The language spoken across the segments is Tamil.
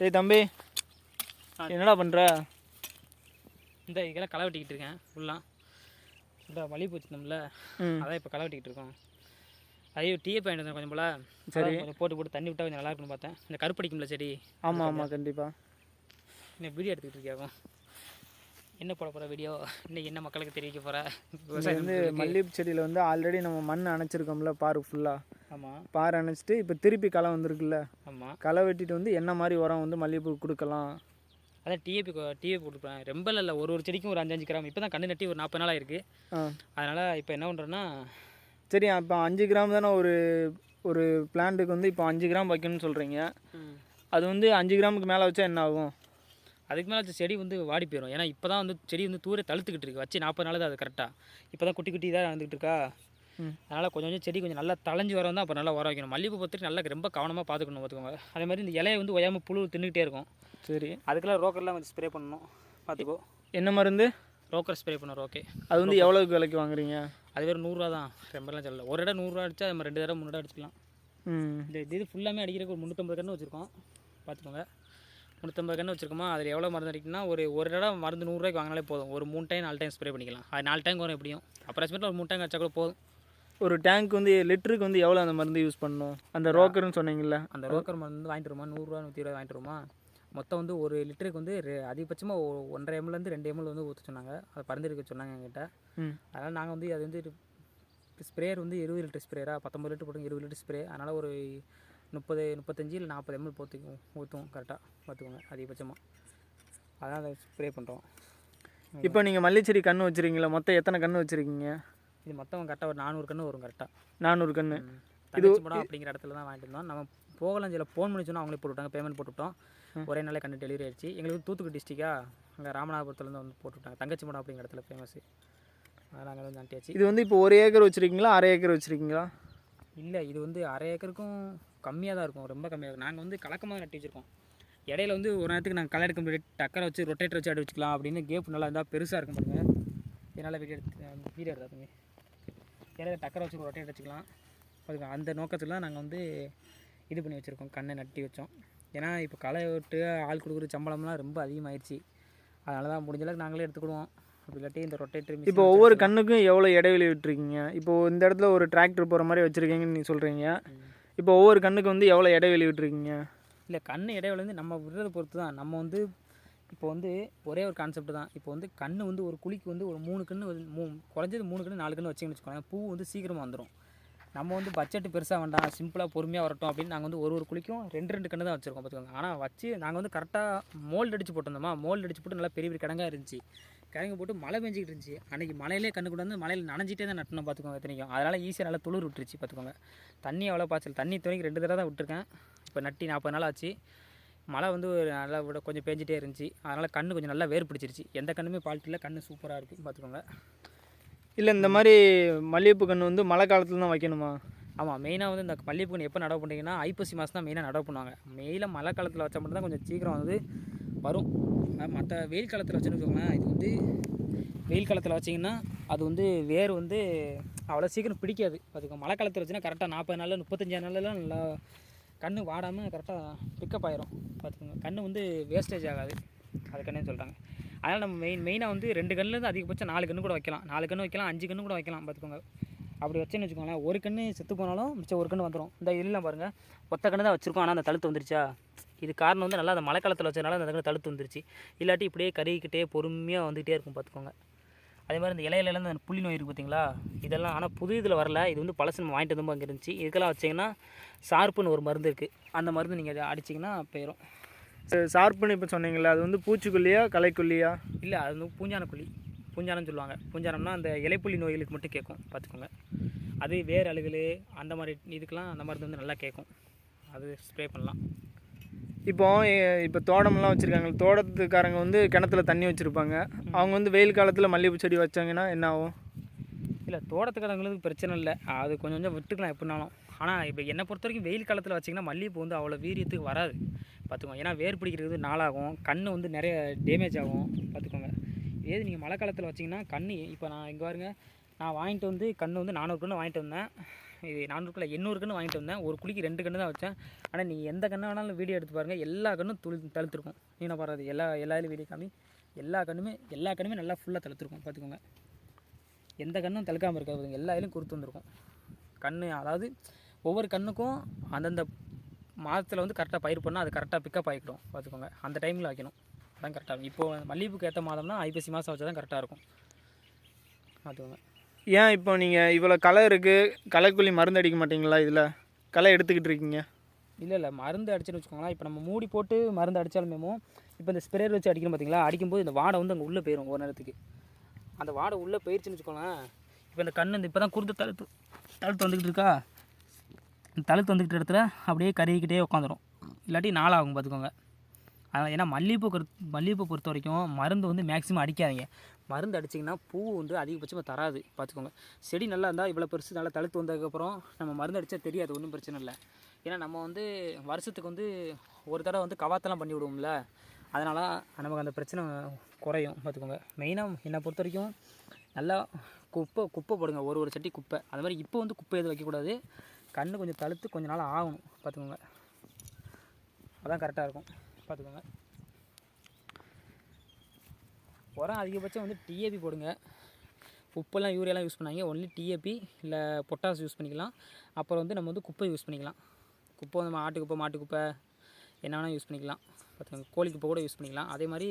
டேய் தம்பி என்னடா பண்ணுற இந்த இதெல்லாம் களை வெட்டிக்கிட்டு இருக்கேன் ஃபுல்லாக மல்லிகைப்பூ வச்சுருந்தோம்ல ம். அதான் இப்போ களை வெட்டிக்கிட்டு இருக்கோம். ஐயோ டீயே பாயிண்ட் வந்தேன் கொஞ்சம் போல. சரி. கொஞ்சம் போட்டு போட்டு தண்ணி விட்டா கொஞ்சம் நல்லா இருக்கும்னு பார்த்தேன். இந்த கருப்படிக்கும்ல செடி. ஆமாம் ஆமாம் கண்டிப்பாக இன்னும் வீடியோ எடுத்துக்கிட்டு இருக்கியாக்கும் என்ன போட போகிற வீடியோ இன்னைக்கு என்ன மக்களுக்கு தெரிவிக்க போகிற இது வந்து மல்லிகைப்பூ செடியில் வந்து ஆல்ரெடி நம்ம மண் அணைச்சிருக்கோம்ல பாரு ஃபுல்லாக ஆமாம் பாரு அணைச்சிட்டு இப்போ திருப்பி களை வந்திருக்குல்ல. ஆமாம் களை வெட்டிட்டு வந்து என்ன மாதிரி உரம் வந்து மல்லிகைப்பூ கொடுக்கலாம்? அதான் டிஏபி டிஏபி கொடுப்பேன். ரொம்ப இல்லை ஒரு ஒரு செடிக்கும் ஒரு அஞ்சு அஞ்சு கிராம். இப்போ தான் கண்ணு நட்டி ஒரு நாற்பது நாள் ஆயிருக்கு. அதனால் இப்போ என்ன பண்ணுறேன்னா சரி இப்போ அஞ்சு கிராம் தானே ஒரு ஒரு பிளான்ட்டுக்கு வந்து இப்போ அஞ்சு கிராம் வைக்கணும்னு சொல்கிறீங்க அது வந்து அஞ்சு கிராமுக்கு மேலே வச்சா என்ன ஆகும்? அதுக்கு மேலே செடி வந்து வாடி போயிடும் ஏன்னா இப்போ தான் வந்து செடி வந்து தூர தழுத்துக்கிட்டு இருக்கு. வச்சு நாற்பது நாள் தான் அது கரெக்டாக இப்போ தான் குட்டி குட்டி தான் வந்துகிட்டு இருக்கா. அதனால் கொஞ்சம் கொஞ்சம் செடி கொஞ்சம் நல்லா தளைஞ்சு வரும் தான் அப்போ நல்லா உரம் வைக்கணும். மல்லிகைப்பூ பொறுத்து நல்லா ரொம்ப கவனமாக பார்த்துக்கணும் பார்த்துக்கோங்க. அதே மாதிரி இந்த இலையை வந்து ஒயாமல் புழு தின்னுக்கிட்டே இருக்கும். சரி. அதுக்கெல்லாம் ரோக்கர்லாம் கொஞ்சம் ஸ்ப்ரே பண்ணணும். பார்த்துக்கோ. என்ன மருந்து? ரோக்கர் ஸ்ப்ரே பண்ணணும் ஓகே அது வந்து எவ்வளோக்கு விலைக்கு வாங்குறீங்க? அது வேறு நூறுரூவா தான். ரொம்பலாம் சொல்லல. ஒரு இடம் நூறுரூவா அடிச்சா நம்ம ரெண்டு தடவை இடம் அடிச்சுக்கலாம். இந்த இது இது ஃபுல்லாமே அடிக்கிறதுக்கு ஒரு முந்நூற்றம்பது கன்று வச்சுருக்கோம். பார்த்துக்கோங்க. முந்நூற்றம்பது கன்று வச்சுருக்கோமா அதில் எவ்வளோ மருந்து அடிக்கணும்னா ஒரு ஒரு தடவை மருந்து நூறுரூவாய்க்கு வாங்கினாலே போதும். ஒரு மூணு டைம் நாலு டைம் ஸ்ப்ரே பண்ணிக்கலாம். அது நாலு டைம் வரும் எப்படியும். அப்ராக்சிமேட்டில் ஒரு மூணு டைம் வச்சா கூட போதும். ஒரு டேங்க் வந்து லிட்டருக்கு வந்து எவ்வளோ அந்த மருந்து யூஸ் பண்ணணும்? அந்த ரோக்கர்னு சொன்னீங்கல்ல. அந்த ரோக்கர் மருந்து வாங்கிட்டு வருமா? நூறுரூவா நூற்றி இருபது வாங்கிட்டு வருமா? மொத்தம் வந்து ஒரு லிட்டருக்கு வந்து அதிகபட்சமாக ஒன்றரை எம்எல்லேருந்து ரெண்டு எம்எல் வந்து ஊற்ற சொன்னாங்க. அதை பரிந்துரைக்க சொன்னாங்க என்கிட்ட. ம். அதனால் நாங்கள் வந்து அது வந்து ஸ்ப்ரேயர் வந்து இருபது லிட்டர் ஸ்ப்ரேயரா? பத்தொம்பது லிட்டர் போட்டு இருபது லிட்டர் ஸ்ப்ரே. அதனால் ஒரு முப்பது முப்பத்தஞ்சு இல்லை நாற்பது எம்எல் போத்துக்கும் ஊற்றுவோம் கரெக்டாக பார்த்துக்கோங்க அதிகபட்சமாக அதான் அதை ஸ்ப்ரே பண்ணுறோம் இப்போ நீங்கள் மல்லிச்செடி கன்று வச்சுருக்கீங்களா? மொத்தம் எத்தனை கன்று வச்சுருக்கீங்க? இது மொத்தம் கரெக்டாக ஒரு நானூறு கன்று வரும் கரெக்டாக நானூறு கன்று தங்கச்சி படம் அப்படிங்கிற இடத்துல தான் வாங்கிட்டு இருந்தோம். நம்ம போகலாம் சில ஃபோன் பண்ணி சொன்னால் அவங்களே போட்டு விட்டாங்க பேமெண்ட் போட்டு விட்டோம் ஒரே நாளே கண்டு டெலிவரி ஆயிடுச்சு. எங்களுக்கு தூத்துக்குடி டிஸ்ட்ரிக்டா அங்கே ராமநாதபுரத்துலேருந்து வந்து போட்டு விட்டாங்க தங்கச்சி மடம் அப்படிங்கிற இடத்துல ஃபேமஸ் அதனால் அங்கே வந்து நட்டியாச்சு இது வந்து இப்போ ஒரு ஏக்கர் வச்சுருக்கீங்களா? அரை ஏக்கர் வச்சுருக்கீங்களா? இல்லை இது வந்து அரை ஏக்கருக்கும் கம்மியாக தான் இருக்கும் ரொம்ப கம்மியாக இருக்கும். நாங்கள் வந்து கலக்கமாக நட்டி வச்சுருக்கோம். இடையில வந்து ஒரு நேரத்துக்கு நாங்கள் களை எடுக்க முடியாது. டக்கரை வச்சு ரொட்டேட்டர் வச்சு அடி வச்சுக்கலாம் அப்படின்னு கேப் நல்லா இருந்தால் பெருசாக இருக்கும் பாருங்க என்னால் வீடியோ எடுத்து வீடியோ எடுத்தா தம்பி இடையில டக்கரை வச்சு ரொட்டேட் வச்சுக்கலாம் அதுக்கு அந்த நோக்கத்தில் தான் நாங்கள் வந்து இது பண்ணி வச்சுருக்கோம். கண்ணை நட்டி வச்சோம். ஏன்னா இப்போ களை விட்டு ஆள் கொடுக்குற சம்பளம்லாம் ரொம்ப அதிகமாகிடுச்சு அதனால தான் முடிஞ்ச அளவுக்கு நாங்களே எடுத்துக்கிடுவோம். அப்படி இல்லாட்டி இந்த ரொட்டேட்டர் இப்போ ஒவ்வொரு கண்ணுக்கும் எவ்வளோ இடைவெளி விட்டுருக்கீங்க? இப்போ இந்த இடத்துல ஒரு டிராக்டர் போகிற மாதிரி வச்சுருக்கீங்கன்னு நீ சொல்கிறீங்க இப்போ ஒவ்வொரு கண்ணுக்கு வந்து எவ்வளோ இடைவெளி விட்டுருக்கீங்க? இல்லை கண் இடைவெளி வந்து நம்ம விடுறத பொறுத்து தான் நம்ம வந்து இப்போ வந்து ஒரே ஒரு கான்செப்ட் தான். இப்போ வந்து கண் வந்து ஒரு குழிக்கு வந்து ஒரு மூணு கன்று வந்து மூ குறைஞ்சது மூணு கன்று நாலு கன்று வச்சிங்கன்னு வச்சுக்கோங்க பூ வந்து சீக்கிரமாக வந்துடும் நம்ம வந்து பட்ஜெட் பெருசாக வேண்டாம். சிம்பிளாக பொறுமையாக வரட்டும் அப்படின்னு நாங்கள் வந்து ஒரு ஒரு குழிக்கும் ரெண்டு ரெண்டு கன்று தான் வச்சுருக்கோம். பார்த்துக்கோங்க ஆனால் வச்சு நாங்கள் வந்து கரெக்டாக மோல்டு அடிச்சு போட்டிருந்தோமா? மோல்டு அடிச்சு போட்டு நல்லா பெரிய பெரிய கிடங்கா இருந்துச்சு. கிழங்கு போட்டு மழை பெஞ்சிக்கிட்டு இருந்துச்சு. அன்றைக்கி மழையிலே கண்ணு கொண்டு வந்து மழையில் நனைஞ்சிட்டே தான் நட்டணும் பார்த்துக்கோங்க இத்தனைக்கும் அதனால் ஈஸியாக நல்லா துளிர் விட்டுருச்சு பார்த்துக்கோங்க. தண்ணி அவ்வளோ பாய்ச்சல். தண்ணி துணிக்கு ரெண்டு தடவை தான் விட்டுருக்கேன். இப்போ நட்டி நாற்பது நாள் ஆச்சு. மழை வந்து ஒரு நல்லா விட கொஞ்சம் பேஞ்சிட்டே இருந்துச்சு. அதனால் கண்ணு கொஞ்சம் நல்லா வேர் பிடிச்சிருச்சு. எந்த கண்ணுமே பால்ட்டு இல்லை. கண்ணு சூப்பராக இருக்குது பார்த்துக்கோங்க. இல்லை இந்த மாதிரி மல்லிகைப்பூ கன்று வந்து மழை காலத்தில் தான் வைக்கணுமா? ஆமாம் மெயினாக வந்து இந்த மல்லிகைப்பூ எப்போ நடவு பண்ணுறீங்கன்னா ஐப்பசி மாதம் தான் மெயினாக நடவு பண்ணுவாங்க. மெயினாக மழை காலத்தில் வச்சா மட்டும் தான் கொஞ்சம் சீக்கிரம் வந்து வரும். மற்ற வெயில் காலத்தில் வச்சுன்னு வச்சுக்கோங்களேன் இது வந்து வெயில் காலத்தில் வச்சிங்கன்னா அது வந்து வேர் வந்து அவ்வளோ சீக்கிரம் பிடிக்காது. அதுக்கு மழை காலத்தில் வச்சுன்னா கரெக்டாக நாற்பது நாளில் முப்பத்தஞ்சு நாளெல்லாம் நல்லா கண் வாடாமல் கரெக்டாக பிக்கப் ஆயிரும். பார்த்துக்கோங்க கண் வந்து வேஸ்டேஜ் ஆகாது. அது சொல்கிறாங்க அதனால் நம்ம மெயின் மெயினாக வந்து ரெண்டு கண்ணுலேருந்து அதிகபட்சம் நாலு கன்று கூட வைக்கலாம். நாலு கன்று வைக்கலாம் அஞ்சு கன்று கூட வைக்கலாம். பார்த்துக்கோங்க அப்படி வச்சேன்னு வச்சுக்கோங்களேன் ஒரு கன்று செத்து போனாலும் மிச்சம் ஒரு கன்று வந்துடும் இந்த இதெல்லாம் பாருங்கள் ஒத்த கன்று தான் வச்சுருக்கோம் ஆனால் அந்த தழுத்து வந்துருச்சா? இது காரணம் வந்து நல்லா அந்த மழை காலத்தில் வச்சதுனால அந்த கன்று தழுத்து வந்துருச்சு. இல்லாட்டி இப்படியே கருகிக்கிட்டே பொறுமையாக வந்துகிட்டே இருக்கும் பார்த்துக்கோங்க அதே மாதிரி இந்த இலையிலேருந்து அந்த புள்ளி நோய் இருக்குது பார்த்தீங்களா இதெல்லாம் ஆனால் புது இதில் வரல. இது வந்து பழசு நம்ம வாங்கிட்டு வந்து அங்கே இருந்துச்சு. இதுக்கெல்லாம் வச்சிங்கன்னா சார்ப்புன்னு ஒரு மருந்து இருக்குது அந்த மருந்து நீங்கள் அடிச்சிங்கன்னா போயிடும் ஷார்ப்புன்னு இப்போ சொன்னீங்களே அது வந்து பூச்சிக்கொல்லியா களைக்கொல்லியா? இல்லை அது வந்து பூஞ்சானக்குழி பூஞ்சானம்னு சொல்லுவாங்க. பூஞ்சானம்னா அந்த இலைப்புள்ளி நோய்களுக்கு மட்டும் கேட்கும் பார்த்துக்கோங்க. அது வேர் அழுகல் அந்த மாதிரி இதுக்கெல்லாம் அந்த மருந்து வந்து நல்லா கேட்கும். அது ஸ்ப்ரே பண்ணலாம். இப்போ இப்போ தோட்டம்லாம் வச்சுருக்காங்க தோட்டத்துக்காரங்க வந்து கிணத்துல தண்ணி வச்சுருப்பாங்க. அவங்க வந்து வெயில் காலத்தில் மல்லிகைப்பூ செடி வச்சாங்கன்னா என்ன ஆகும்? இல்லை தோட்டத்துக்காரங்களுக்கு பிரச்சனை இல்லை. அது கொஞ்சம் கொஞ்சம் விட்டுக்கலாம் எப்படினாலும். ஆனால் இப்போ என்னை பொறுத்த வரைக்கும் வெயில் காலத்தில் வச்சிங்கன்னா மல்லிகைப்பூ வந்து அவ்வளோ வீரியத்துக்கு வராது. பார்த்துக்கோங்க. ஏன்னா வேர் பிடிக்கிறது நாளாகும். கண் வந்து நிறைய டேமேஜ் ஆகும். பார்த்துக்கோங்க. ஏது நீங்கள் மழை காலத்தில் வச்சிங்கன்னா கண் இப்போ நான் இங்கே பாருங்க நான் வாங்கிட்டு வந்து கண் வந்து நானூறு கன்று வாங்கிட்டு வந்தேன். இது நானூறுக்குள்ள எண்ணூறு கன்று வாங்கிட்டு வந்தேன். ஒரு குழிக்கு ரெண்டு கன்று தான் வச்சேன். ஆனால் நீங்கள் எந்த கன்று வேணாலும் வீடியோ எடுத்து பாருங்கள் எல்லா கண்ணும் துளி தழுத்துருக்கும். நீ பாருது எல்லா எல்லா இதுலையும் வீடியோ காமி எல்லா கண்ணுமே எல்லா கண்ணுமே நல்லா ஃபுல்லாக தழுத்துருக்கும் பார்த்துக்கோங்க எந்த கன்றும் தழுக்காமல் இருக்காது எல்லா இதுலையும் குறுத்து வந்திருக்கும். கன்று அதாவது ஒவ்வொரு கண்ணுக்கும் அந்தந்த மாதத்தில் வந்து கரெக்டாக பயிர் பண்ணால் அது கரெக்டாக பிக்கப் ஆகிக்கிடும் பார்த்துக்கோங்க அந்த டைமில் வைக்கணும். அதான் கரெக்டாக இருக்கும். இப்போது மல்லிகைப்பூக்கு ஏற்ற மாதம்னா ஐப்பசி மாதம் வச்சா தான் கரெக்டாக இருக்கும். பார்த்துக்கோங்க ஏன் இப்போ நீங்கள் இவ்வளோ களை இருக்குது களைக்குள்ளி மருந்து அடிக்க மாட்டீங்களா இதில்? களை எடுத்துக்கிட்டு இருக்கீங்க. இல்லை இல்லை. மருந்து அடிச்சுன்னு வச்சுக்கோங்களேன். இப்போ நம்ம மூடி போட்டு மருந்து அடித்தாலுமேமோ இப்போ இந்த ஸ்ப்ரேயர் வச்சு அடிக்கணும் பார்த்தீங்களா அடிக்கும்போது இந்த வாடை வந்து அங்கே உள்ளே போயிடும் ஒரு நேரத்துக்கு. அந்த வாடை உள்ளே போயிடுச்சுன்னு வச்சுக்கோங்களேன். இப்போ இந்த கண்ணு இந்த இப்போ தான் குருத்து தழுத்து தழுத்து வந்துக்கிட்டு இருக்கா? இந்த தழுத்து வந்துக்கிட்ட இடத்துல அப்படியே கருகிக்கிட்டே உட்காந்துரும். இல்லாட்டி நாளாகும் பார்த்துக்கோங்க அதனால் ஏன்னா மல்லிகைப்பூ மல்லிகைப்பூ பொறுத்த வரைக்கும் மருந்து வந்து மேக்ஸிமம் அடிக்காதீங்க. மருந்து அடிச்சிங்கன்னா பூ வந்து அதிகபட்சமாக தராது பார்த்துக்கோங்க. செடி நல்லா இருந்தால் இவ்வளோ பெருசு நல்லா தழுத்து வந்ததுக்கப்புறம் நம்ம மருந்து அடித்தா தெரியாது ஒன்றும் பிரச்சனை இல்லை. ஏன்னா நம்ம வந்து வருஷத்துக்கு வந்து ஒரு தடவை வந்து கவாத்தெல்லாம் பண்ணி விடுவோம்ல அதனால் நமக்கு அந்த பிரச்சனை குறையும் பார்த்துக்கோங்க. மெயினாக என்னை பொறுத்த வரைக்கும் நல்லா குப்பை குப்பை போடுங்க ஒரு ஒரு செட்டி குப்பை. அது மாதிரி இப்போ வந்து குப்பை எதுவும் வைக்கக்கூடாது. கண்ணு கொஞ்சம் தழுத்து கொஞ்ச நாள் ஆகணும் பார்த்துக்கோங்க. அதான் கரெக்டாக இருக்கும். பார்த்துக்கோங்க உரம் அதிகபட்சம் வந்து டிஏபி போடுங்க. உப்பெல்லாம் யூரியாலாம் யூஸ் பண்ணாங்க ஒன்லி டிஏபி இல்லை பொட்டாஸ் யூஸ் பண்ணிக்கலாம். அப்புறம் வந்து நம்ம வந்து குப்பை யூஸ் பண்ணிக்கலாம். குப்பை வந்து ஆட்டு குப்பை மாட்டு குப்பை என்ன வேணால் யூஸ் பண்ணிக்கலாம். பார்த்துக்கோங்க கோழி குப்பை கூட யூஸ் பண்ணிக்கலாம். அதே மாதிரி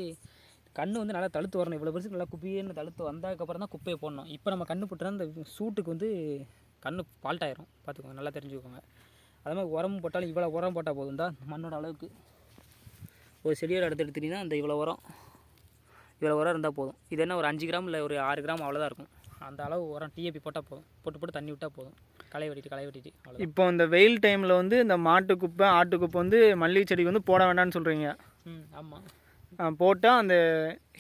கண் வந்து நல்லா தழுத்து வரணும். இவ்வளோ பெருசு நல்லா குப்பியேன்னு தழுத்து வந்ததுக்கப்புறம் தான் குப்பையை போடணும். இப்போ நம்ம கண்ணு போட்டுற அந்த சூட்டுக்கு வந்து கண் ஃபால்ட் ஆயிரும். பார்த்துக்கோங்க நல்லா தெரிஞ்சுக்கோங்க. அதே மாதிரி உரம் போட்டாலும் இவ்வளோ உரம் போட்டால் போதும் தான் மண்ணோட அளவுக்கு. ஒரு செடியோட இடத்த எடுத்துட்டிங்கன்னா அந்த இவ்வளோ உரம் இவ்வளோ உரம் இருந்தால் போதும். இது என்ன ஒரு அஞ்சு கிராம் இல்லை ஒரு ஆறு கிராம் அவ்வளோதான் இருக்கும். அந்த அளவு உரம் டிஏபி போட்டால் போதும். போட்டு போட்டு தண்ணி விட்டால் போதும். களை வெட்டிட்டு களை வெட்டிட்டு அவ்வளோ இப்போ இந்த வெயில் டைமில் வந்து இந்த மாட்டு குப்பை ஆட்டு குப்பை வந்து மல்லிகை செடிக்கு வந்து போட வேண்டாம்னு சொல்கிறீங்க ம் ஆமாம் போட்டால் அந்த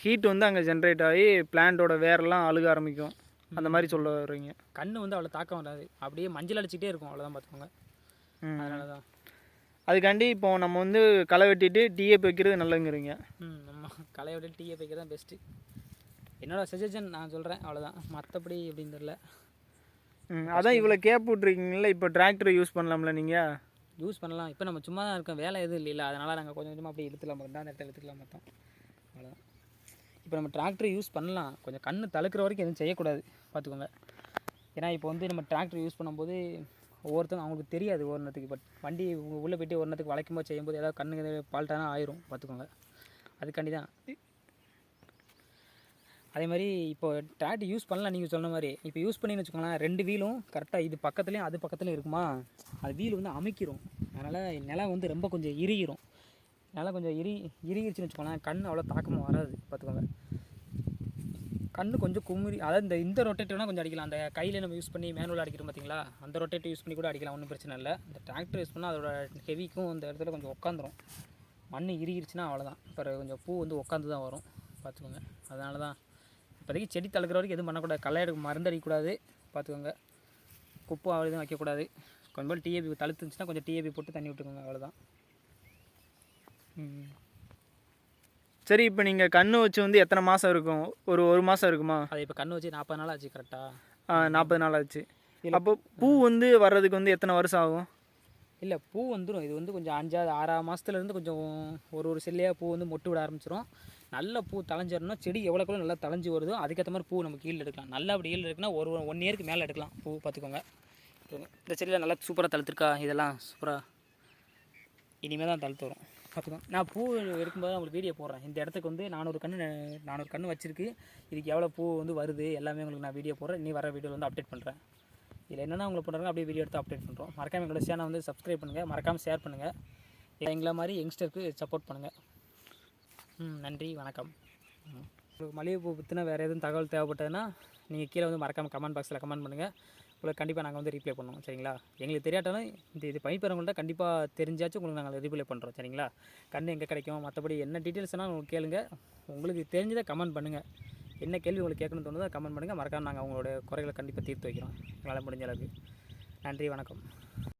ஹீட் வந்து அங்கே ஜென்ரேட் ஆகி பிளான்ட்டோட வேரெல்லாம் அழுக ஆரம்பிக்கும். அந்த மாதிரி சொல்ல வர்றீங்க. கண்ணு வந்து அவ்வளோ தாக்கம் வராது. அப்படியே மஞ்சள் அடிச்சிட்டே இருக்கும் அவ்வளோதான் பார்த்துக்கோங்க. அதனால தான் அதுக்காண்டி இப்போ நம்ம வந்து களை வெட்டிட்டு டிஏபி வைக்கிறது நல்லதுங்கிறீங்க. ம் நம்ம களை வெட்டி டீயை வைக்கிறது தான் பெஸ்ட்டு என்னோட சஜஷன் நான் சொல்கிறேன் அவ்வளோதான் மற்றபடி எப்படின்னு தெரில ம் அதான் இவ்வளோ கேப் விட்ருக்கீங்களா இப்போ டிராக்டர் யூஸ் பண்ணலாம்ல நீங்கள் யூஸ் பண்ணலாம். இப்போ நம்ம சும்மா தான் இருக்கோம். வேலை எதுவும் இல்லைல்ல. அதனால் நாங்கள் கொஞ்சம் கொஞ்சமாக அப்படியே இழுத்துக்கலாம் மட்டும் அந்த இடத்துல இழுத்துக்கலாம் மொத்தம். அவ்வளோதான் இப்போ நம்ம டிராக்டர் யூஸ் பண்ணலாம். கொஞ்சம் கண்ணு தழுக்கிற வரைக்கும் எதுவும் செய்யக்கூடாது. பார்த்துக்கோங்க. ஏன்னா இப்போ வந்து நம்ம டிராக்டர் யூஸ் பண்ணும்போது ஒவ்வொருத்தரும் அவங்களுக்கு தெரியாது ஒரு நேரத்துக்கு பட் வண்டி உள்ளே போயிட்டு ஒரு நேரத்துக்கு வளைக்கும் போது செய்யும்போது ஏதாவது கண்ணுக்கு பால்ட்டானா ஆயிரும் பார்த்துக்கோங்க. அதுக்காண்டி தான். அதே மாதிரி இப்போ டிராக்டர் யூஸ் பண்ணலாம் நீங்கள் சொன்ன மாதிரி. இப்போ யூஸ் பண்ணின்னு வச்சுக்கோங்களேன் ரெண்டு வீலும் கரெக்டாக இது பக்கத்துலேயும் அது பக்கத்துலேயும் இருக்குமா? அது வீல் வந்து அமைக்கிறோம் அதனால் நிலம் வந்து ரொம்ப கொஞ்சம் இறுகிரும். நிலம் கொஞ்சம் இரி இறுகிருச்சுன்னு வச்சுக்கோங்களேன் கண் அவ்வளோ தாக்கமாக வராது பார்த்துக்கோங்க. கண்ணு கொஞ்சம் குமுறி அதாவது இந்த இந்த ரொட்டேட்டர்னா கொஞ்சம் அடிக்கலாம். அந்த கையில் நம்ம யூஸ் பண்ணி மேனுவலாக அடிக்கிறோம் பார்த்தீங்களா அந்த ரொட்டேட்டர் யூஸ் பண்ணி கூட அடிக்கலாம் ஒன்றும் பிரச்சனை இல்லை. இந்த டிராக்டர் யூஸ் பண்ணால் அதோட ஹெவிக்கும் அந்த இடத்துல கொஞ்சம் உட்காந்துரும் மண் இறுகிருச்சுன்னா அவ்வளோதான் இப்போ கொஞ்சம் பூ வந்து உட்காந்து தான் வரும். பார்த்துக்கோங்க அதனால தான் இப்போதைக்கு செடி தளர்க்குற வரைக்கும் எதுவும் பண்ணக்கூடாது. களை எடுக்க மருந்து அடிக்கக்கூடாது. பார்த்துக்கோங்க குப்பை எதுவும் வைக்கக்கூடாது. கொஞ்சம் டிஏபி தழுத்துச்சுன்னா கொஞ்சம் டிஏபி போட்டு தண்ணி விட்டுக்கோங்க. அவ்வளோதான் ம். சரி இப்போ நீங்கள் கண்ணு வச்சு வந்து எத்தனை மாதம் இருக்கும்? ஒரு ஒரு மாதம் இருக்குமா? அது இப்போ கண்ணு வச்சு நாற்பது நாள் ஆச்சு கரெக்டாக நாற்பது நாள் ஆச்சு. அப்போ பூ வந்து வர்றதுக்கு வந்து எத்தனை வருஷம் ஆகும்? இல்லை பூ வந்துடும் இது வந்து கொஞ்சம் அஞ்சாவது ஆறாம் மாதத்துலேருந்து கொஞ்சம் ஒரு ஒரு செல்லையாக பூ வந்து மொட்டு விட ஆரம்பிச்சிரும். நல்ல பூ தளைஞ்சிடணும் செடி எவ்வளோக்குள்ள நல்லா தளைஞ்சு வருதோ அதுக்கேற்ற மாதிரி பூ நம்ம கீழே எடுக்கலாம். நல்லா அப்படி கீழே இருக்குன்னா ஒரு ஒன் இயருக்கு மேலே எடுக்கலாம் பூ பார்த்துக்கோங்க. இந்த செடியில் நல்லா சூப்பராக தழுத்துருக்கா? இதெல்லாம் சூப்பராக இனிமேல் தான் தழுத்து வரும். பார்த்துக்கோங்க நான் பூ எடுக்கும்போது உங்களுக்கு வீடியோ போடுறேன். இந்த இடத்துக்கு வந்து நானூறு கன்று நானூறு கன்று வச்சிருக்கு. இதுக்கு எவ்வளோ பூ வந்து வருது எல்லாமே உங்களுக்கு நான் வீடியோ போடுறேன். நீ வர வீடியோவில் வந்து அப்டேட் பண்ணுறேன் இதில் என்னென்ன உங்களுக்கு பண்ணுறாங்க அப்படியே வீடியோ எடுத்து அப்டேட் பண்ணுறோம் மறக்காமல் எங்களோட சேனல் வந்து சப்ஸ்கிரைப் பண்ணுங்கள் மறக்காமல் ஷேர் பண்ணுங்கள் எங்களை மாதிரி யங்ஸ்டருக்கு சப்போர்ட் பண்ணுங்கள் ம் நன்றி வணக்கம். உங்களுக்கு மளிகைப்பூ பற்றின வேறு எதுவும் தகவல் தேவைப்பட்டதுன்னா நீங்கள் கீழே வந்து மறக்காமல் கமெண்ட் பாக்ஸில் கமெண்ட் பண்ணுங்கள் உங்களுக்கு கண்டிப்பாக நாங்கள் வந்து ரீப்ளை பண்ணுவோம் சரிங்களா? எங்களுக்கு தெரியாட்டாலும் இந்த இது பயன்பெறவங்கள்ட்ட கண்டிப்பாக தெரிஞ்சாச்சும் உங்களுக்கு நாங்கள் ரீப்ளை பண்ணுறோம் சரிங்களா? கண்ணு எங்கே கிடைக்கும் மற்றபடி என்ன டீட்டெயில்ஸ்னால் உங்களுக்கு கேளுங்கள் உங்களுக்கு தெரிஞ்சதை கமெண்ட் பண்ணுங்கள் என்ன கேள்வி உங்களுக்கு கேட்கணும்னு தோணுதோ கமெண்ட் பண்ணுங்கள் மறக்காமல் நாங்கள் உங்களோட குறைகளை கண்டிப்பாக தீர்த்து வைக்கிறோம். எங்களால் முடிஞ்ச அளவுக்கு. நன்றி வணக்கம்.